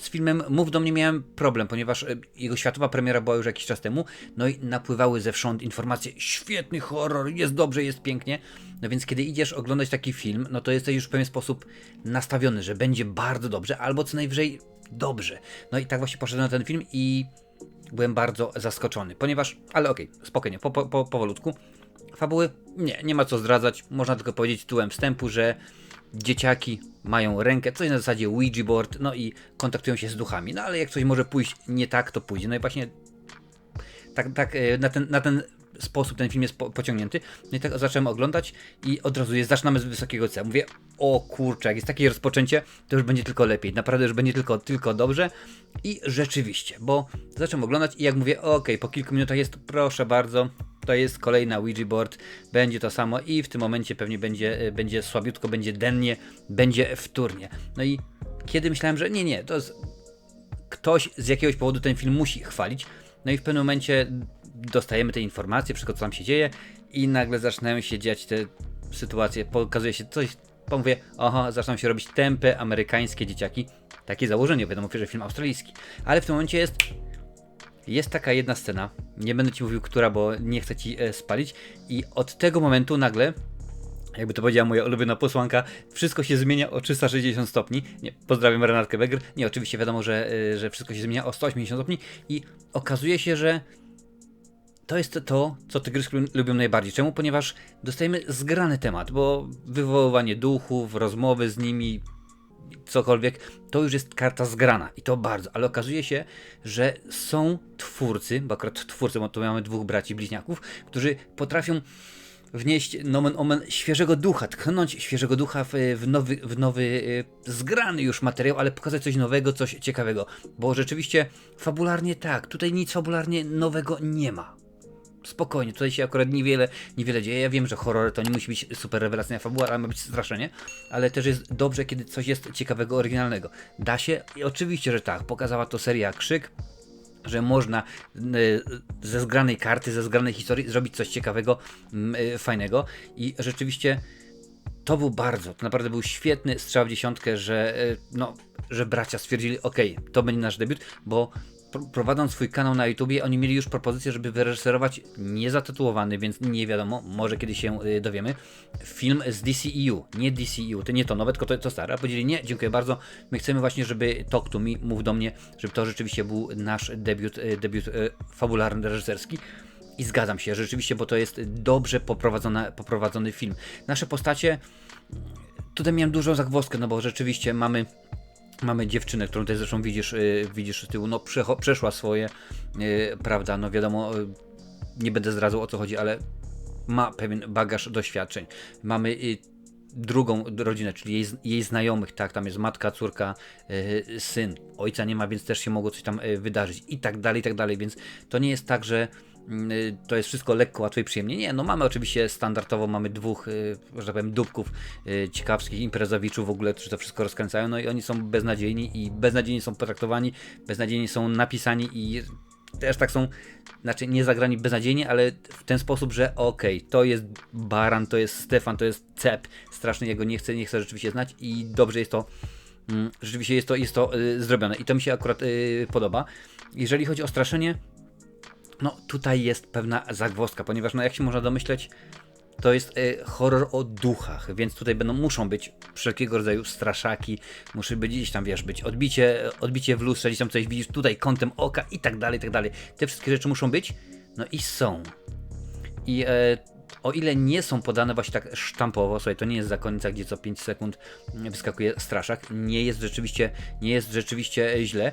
z filmem Mów do mnie miałem problem, ponieważ e, jego światowa premiera była już jakiś czas temu, no i napływały zewsząd informacje, świetny horror, jest dobrze, jest pięknie. No więc kiedy idziesz oglądać taki film, no to jesteś już w pewien sposób nastawiony, że będzie bardzo dobrze, albo co najwyżej dobrze. No i tak właśnie poszedłem na ten film i byłem bardzo zaskoczony, ponieważ, ale okej, spokojnie, po, po, po, powolutku. Fabuły? Nie, nie ma co zdradzać. Można tylko powiedzieć tytułem wstępu, że dzieciaki mają rękę, coś na zasadzie Ouija board, no i kontaktują się z duchami. No ale jak coś może pójść nie tak, to pójdzie. No i właśnie tak, tak e, na, ten, na ten sposób ten film jest po, pociągnięty. No i tak zacząłem oglądać i od razu jest, zaczynamy z wysokiego C. Mówię, o kurczę, jak jest takie rozpoczęcie, to już będzie tylko lepiej. Naprawdę już będzie tylko, tylko dobrze. I rzeczywiście, bo zacząłem oglądać i jak mówię, ok, po kilku minutach jest, proszę bardzo, to jest kolejna Ouija board, będzie to samo i w tym momencie pewnie będzie, e, będzie słabiutko, będzie dennie, będzie wtórnie. No i kiedy myślałem, że nie, nie, to jest ktoś z jakiegoś powodu ten film musi chwalić. No i w pewnym momencie dostajemy te informacje, wszystko co tam się dzieje i nagle zaczynają się dziać te sytuacje, pokazuje się coś, mówię, oho, zaczną się robić tępe amerykańskie dzieciaki. Takie założenie, wiadomo, że film australijski. Ale w tym momencie jest jest taka jedna scena, nie będę ci mówił która, bo nie chcę ci e, spalić i od tego momentu nagle jakby to powiedziała moja ulubiona posłanka, wszystko się zmienia o 360 stopni. Nie, pozdrawiam Renatkę Wegr. Nie, oczywiście wiadomo, że, y, że wszystko się zmienia o 180 stopni i okazuje się, że to jest to, co tygryski lubią najbardziej. Czemu? Ponieważ dostajemy zgrany temat, bo wywoływanie duchów, rozmowy z nimi, cokolwiek, to już jest karta zgrana i to bardzo, ale okazuje się, że są twórcy, bo akurat twórcy, bo tu mamy dwóch braci bliźniaków, którzy potrafią wnieść nomen omen świeżego ducha, tchnąć świeżego ducha w, w, nowy, w nowy, y, zgrany już materiał, ale pokazać coś nowego, coś ciekawego. Bo rzeczywiście fabularnie tak, tutaj nic fabularnie nowego nie ma. Spokojnie, tutaj się akurat niewiele, niewiele dzieje. Ja wiem, że horror to nie musi być super rewelacyjna fabuła, ale ma być straszenie, ale też jest dobrze, kiedy coś jest ciekawego, oryginalnego. Da się? I oczywiście, że tak. Pokazała to seria Krzyk, że można y, ze zgranej karty, ze zgranej historii zrobić coś ciekawego, y, fajnego i rzeczywiście to był bardzo, to naprawdę był świetny strzał w dziesiątkę, że, y, no, że bracia stwierdzili, ok, to będzie nasz debiut, bo prowadząc swój kanał na YouTubie, oni mieli już propozycję, żeby wyreżyserować niezatytułowany, więc nie wiadomo, może kiedy się y, dowiemy, film z DCEU, nie DCEU, to nie to nowe, tylko to, to stare. A powiedzieli, nie, dziękuję bardzo, my chcemy właśnie, żeby Talk to Me, mów do mnie, żeby to rzeczywiście był nasz debiut, y, debiut y, fabularny, reżyserski. I zgadzam się, rzeczywiście, bo to jest dobrze poprowadzony film. Nasze postacie, tutaj miałem dużą zagwozdkę, no bo rzeczywiście mamy Mamy dziewczynę, którą tutaj zresztą widzisz, yy, widzisz z tyłu, no przeszła swoje, yy, prawda, no wiadomo, yy, nie będę zdradzał o co chodzi, ale ma pewien bagaż doświadczeń. Mamy y, drugą rodzinę, czyli jej, jej, znajomych, tak, tam jest matka, córka, y, syn, ojca nie ma, więc też się mogło coś tam y, wydarzyć i tak dalej, i tak dalej, więc to nie jest tak, że to jest wszystko lekko, łatwo i przyjemnie. Nie, no mamy oczywiście standardowo, mamy dwóch, y, że tak powiem, dupków y, ciekawskich imprezowiczów w ogóle, którzy to wszystko rozkręcają, no i oni są beznadziejni i beznadziejnie są potraktowani, beznadziejnie są napisani i też tak są, znaczy nie zagrani beznadziejnie, ale w ten sposób, że okej, okay, to jest Baran, to jest Stefan, to jest Cep, straszny, jego nie chcę, nie chcę rzeczywiście znać i dobrze jest to, mm, rzeczywiście jest to, jest to zrobione i to mi się akurat podoba. Jeżeli chodzi o straszenie, no tutaj jest pewna zagwozdka, ponieważ no jak się można domyśleć, to jest y, horror o duchach, więc tutaj będą, muszą być wszelkiego rodzaju straszaki, musi być gdzieś tam, wiesz, być odbicie, odbicie w lustrze, gdzieś tam coś widzisz tutaj kątem oka i tak dalej, i tak dalej. Te wszystkie rzeczy muszą być, no i są. I e, o ile nie są podane właśnie tak sztampowo, słuchaj, to nie jest zakonnica, gdzie co 5 sekund wyskakuje straszak, nie jest rzeczywiście, nie jest rzeczywiście źle,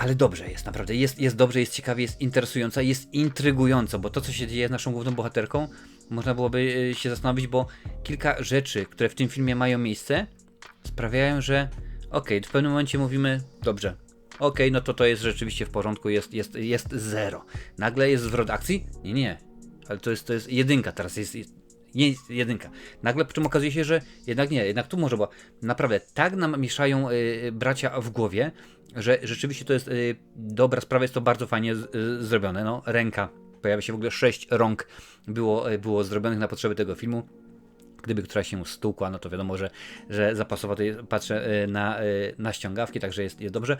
ale dobrze jest, naprawdę. Jest, jest dobrze, jest ciekawie, jest interesująca, jest intrygująco, bo to, co się dzieje z naszą główną bohaterką, można byłoby e, się zastanowić, bo kilka rzeczy, które w tym filmie mają miejsce, sprawiają, że okej, okay, w pewnym momencie mówimy, dobrze, okej, okay, no to to jest rzeczywiście w porządku, jest, jest, jest zero. Nagle jest zwrot akcji? Nie, nie, ale to jest, to jest jedynka teraz, jest, nie jedynka. Nagle po czym okazuje się, że jednak nie, jednak tu może, bo naprawdę tak nam mieszają y, bracia w głowie, że rzeczywiście to jest y, dobra sprawa, jest to bardzo fajnie y, zrobione. No, ręka, pojawia się w ogóle sześć rąk było, y, było zrobionych na potrzeby tego filmu. Gdyby któraś się stukła, no to wiadomo, że, że zapasowo to jest, patrzę na, na ściągawki, także jest, jest dobrze.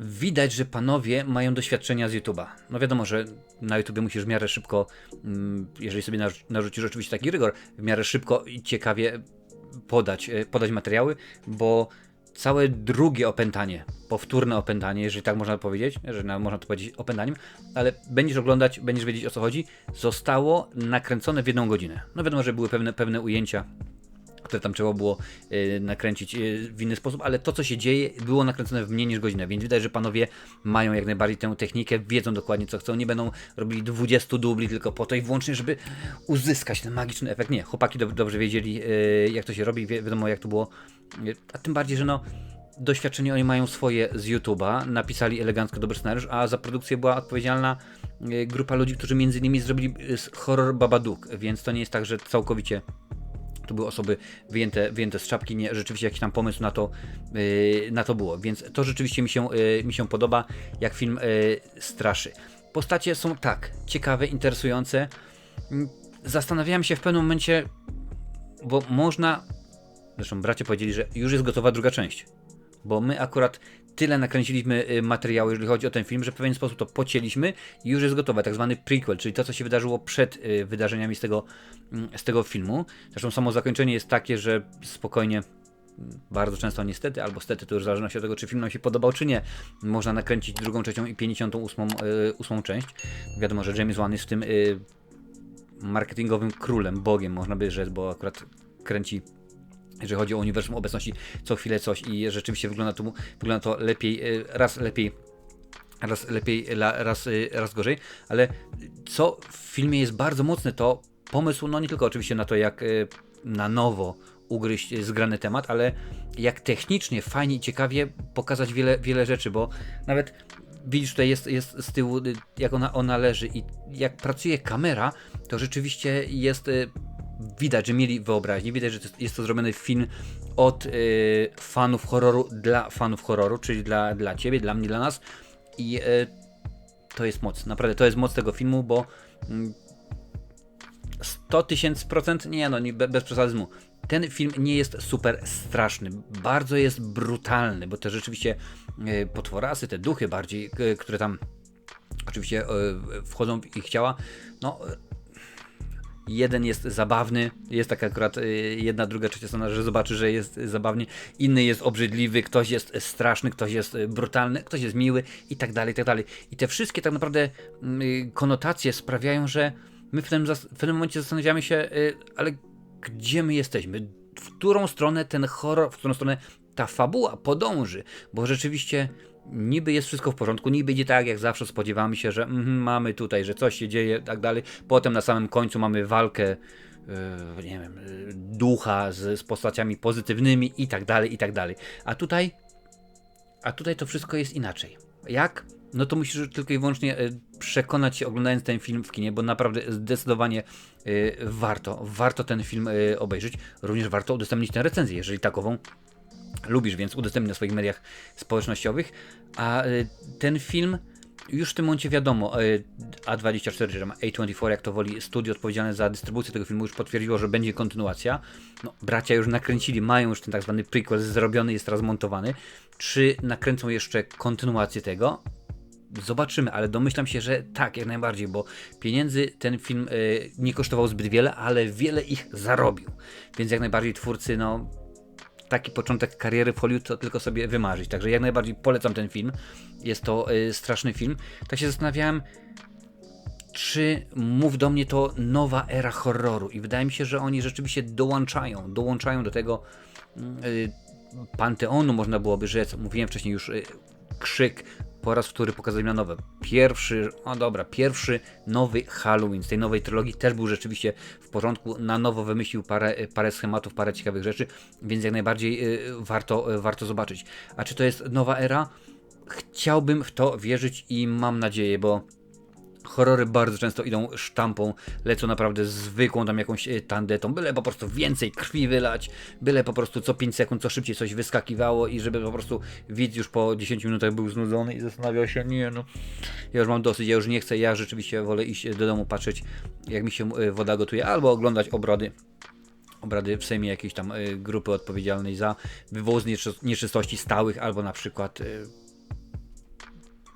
Widać, że panowie mają doświadczenia z YouTube'a. No wiadomo, że na YouTubie musisz w miarę szybko, mm, jeżeli sobie narzu- narzucisz oczywiście taki rygor, w miarę szybko i ciekawie podać, podać materiały, bo całe drugie opętanie, powtórne opętanie, jeżeli tak można powiedzieć, że na- można to powiedzieć opętaniem, ale będziesz oglądać, będziesz wiedzieć o co chodzi, zostało nakręcone w jedną godzinę. No wiadomo, że były pewne, pewne ujęcia, które tam trzeba było y, nakręcić y, w inny sposób, ale to co się dzieje było nakręcone w mniej niż godzinę, więc widać, że panowie mają jak najbardziej tę technikę, wiedzą dokładnie co chcą, nie będą robili 20 dubli tylko po to i wyłącznie, żeby uzyskać ten magiczny efekt. Nie, chłopaki dob- dobrze wiedzieli y, jak to się robi, wi- wiadomo jak to było, a tym bardziej, że no doświadczenie oni mają swoje z YouTube'a, napisali elegancko dobry scenariusz, a za produkcję była odpowiedzialna y, grupa ludzi, którzy między innymi zrobili s- horror Babadook, więc to nie jest tak, że całkowicie to były osoby wyjęte, wyjęte z czapki, nie, rzeczywiście jakiś tam pomysł na to, yy, na to było, więc to rzeczywiście mi się, yy, mi się podoba, jak film yy, straszy. Postacie są tak, ciekawe, interesujące. Mm, Zastanawiałem się w pewnym momencie, bo można, zresztą bracia powiedzieli, że już jest gotowa druga część, bo my akurat tyle nakręciliśmy y, materiału, jeżeli chodzi o ten film, że w pewien sposób to pocięliśmy i już jest gotowe, tak zwany prequel, czyli to, co się wydarzyło przed y, wydarzeniami z tego, mm, z tego filmu. Zresztą samo zakończenie jest takie, że spokojnie, mm, bardzo często niestety, albo stety, to już w zależności od tego, czy film nam się podobał, czy nie, można nakręcić drugą, trzecią i 58 y, ósmą część. Wiadomo, że James Wan jest w tym y, marketingowym królem, bogiem, można by rzec, bo akurat kręci jeżeli chodzi o uniwersum obecności, co chwilę coś i rzeczywiście wygląda to, wygląda to lepiej, y, raz lepiej, raz lepiej, raz, y, raz gorzej, ale co w filmie jest bardzo mocne, to pomysł, no nie tylko oczywiście na to, jak y, na nowo ugryźć zgrany temat, ale jak technicznie, fajnie i ciekawie pokazać wiele, wiele rzeczy, bo nawet widzisz tutaj jest, jest z tyłu, jak ona, ona leży i jak pracuje kamera, to rzeczywiście jest widać, że mieli wyobraźnię, widać, że to jest, jest to zrobiony film od y, fanów horroru dla fanów horroru, czyli dla, dla ciebie, dla mnie, dla nas i y, to jest moc, naprawdę to jest moc tego filmu, bo mm, 100 tysięcy procent, nie no, nie, be- bez przesadyzmu. Ten film nie jest super straszny, bardzo jest brutalny, bo te rzeczywiście y, potworasy, te duchy bardziej, y, które tam oczywiście y, wchodzą w ich ciała, no Jeden jest zabawny, jest taka akurat y, jedna, druga, trzecia strona, że zobaczy, że jest y, zabawnie. Inny jest obrzydliwy, ktoś jest straszny, ktoś jest brutalny, ktoś jest miły i tak dalej, i tak dalej. I te wszystkie tak naprawdę y, konotacje sprawiają, że my w tym, w pewnym momencie zastanawiamy się, y, ale gdzie my jesteśmy? W którą stronę ten horror, w którą stronę ta fabuła podąży? Bo rzeczywiście niby jest wszystko w porządku, niby idzie tak jak zawsze, spodziewamy się, że mhm, mamy tutaj, że coś się dzieje, tak dalej. Potem na samym końcu mamy walkę, yy, nie wiem, yy, ducha z, z postaciami pozytywnymi i tak dalej, i tak dalej. A tutaj, a tutaj to wszystko jest inaczej. Jak? No to musisz tylko i wyłącznie y, przekonać się oglądając ten film w kinie, bo naprawdę zdecydowanie warto, warto ten film obejrzeć. Również warto udostępnić tę recenzję, jeżeli takową lubisz, więc udostępnij na swoich mediach społecznościowych. A y, ten film już w tym momencie wiadomo, y, A24, czy tam A24, jak to woli, studio odpowiedzialne za dystrybucję tego filmu już potwierdziło, że będzie kontynuacja. No, bracia już nakręcili, mają już ten tak zwany prequel zrobiony, jest teraz montowany. Czy nakręcą jeszcze kontynuację tego? Zobaczymy, ale domyślam się, że tak, jak najbardziej, bo pieniędzy ten film y, nie kosztował zbyt wiele, ale wiele ich zarobił. Więc jak najbardziej twórcy, no, taki początek kariery w Hollywood to tylko sobie wymarzyć. Także jak najbardziej polecam ten film. Jest to y, straszny film. Tak się zastanawiałem, czy mów do mnie to nowa era horroru. I wydaje mi się, że oni rzeczywiście dołączają, dołączają do tego y, panteonu, można byłoby rzec. Mówiłem wcześniej już y, krzyk po raz wtóry pokazali na nowe. Pierwszy, o dobra, pierwszy nowy Halloween z tej nowej trylogii też był rzeczywiście w porządku. Na nowo wymyślił parę, parę schematów, parę ciekawych rzeczy, więc jak najbardziej y, warto, y, warto zobaczyć. A czy to jest nowa era? Chciałbym w to wierzyć i mam nadzieję, bo horrory bardzo często idą sztampą, lecą naprawdę zwykłą tam jakąś e, tandetą, byle po prostu więcej krwi wylać, byle po prostu co 5 sekund, co szybciej coś wyskakiwało i żeby po prostu widz już po 10 minutach był znudzony i zastanawiał się, nie no, ja już mam dosyć, ja już nie chcę, ja rzeczywiście wolę iść do domu patrzeć jak mi się e, woda gotuje, albo oglądać obrody obrady w Sejmie jakiejś tam y, grupy odpowiedzialnej za nieczys- nieczystości stałych albo na przykład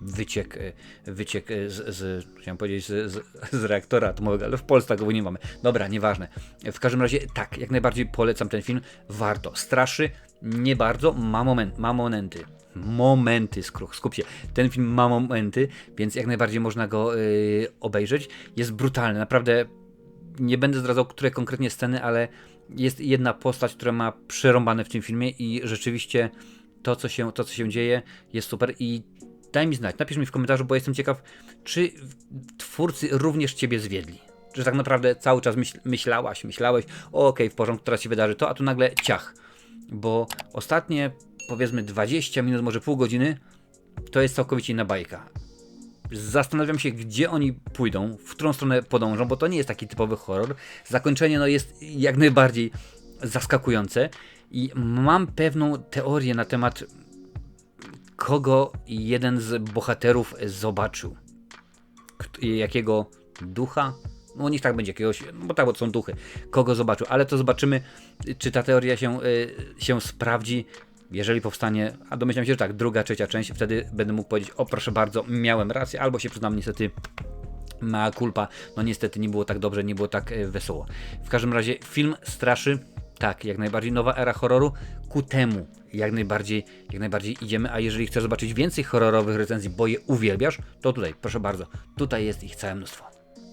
wyciek, y, wyciek y, z, z, chciałem powiedzieć z, z, z reaktora atomowego, ale w Polsce go nie mamy. Dobra, nieważne. W każdym razie tak, jak najbardziej polecam ten film. Warto. Straszy nie bardzo, ma, moment, ma momenty. Momenty, skup się. Ten film ma momenty, więc jak najbardziej można go y, obejrzeć. Jest brutalny, naprawdę nie będę zdradzał, które konkretnie sceny, ale jest jedna postać, która ma przerąbane w tym filmie i rzeczywiście to, co się, to, co się dzieje, jest super i daj mi znać, napisz mi w komentarzu, bo jestem ciekaw, czy twórcy również ciebie zwiedli. Czy tak naprawdę cały czas myśl, myślałaś, myślałeś, okej, w porządku, teraz się wydarzy to, a tu nagle ciach. Bo ostatnie, powiedzmy 20 minut, może pół godziny, to jest całkowicie inna bajka zastanawiam się, gdzie oni pójdą, w którą stronę podążą, bo to nie jest taki typowy horror. Zakończenie no, jest jak najbardziej zaskakujące i mam pewną teorię na temat kogo jeden z bohaterów zobaczył. Jakiego ducha? No niech tak będzie, jakiegoś, bo tak, bo są duchy. Kogo zobaczył, ale to zobaczymy, czy ta teoria się, y, się sprawdzi. Jeżeli powstanie, a domyślam się, że tak, druga, trzecia część, wtedy będę mógł powiedzieć, o proszę bardzo, miałem rację, albo się przyznam, niestety ma culpa, no niestety nie było tak dobrze, nie było tak e, wesoło. W każdym razie film straszy, tak, jak najbardziej nowa era horroru, ku temu jak najbardziej, jak najbardziej idziemy, a jeżeli chcesz zobaczyć więcej horrorowych recenzji, bo je uwielbiasz, to tutaj, proszę bardzo, tutaj jest ich całe mnóstwo.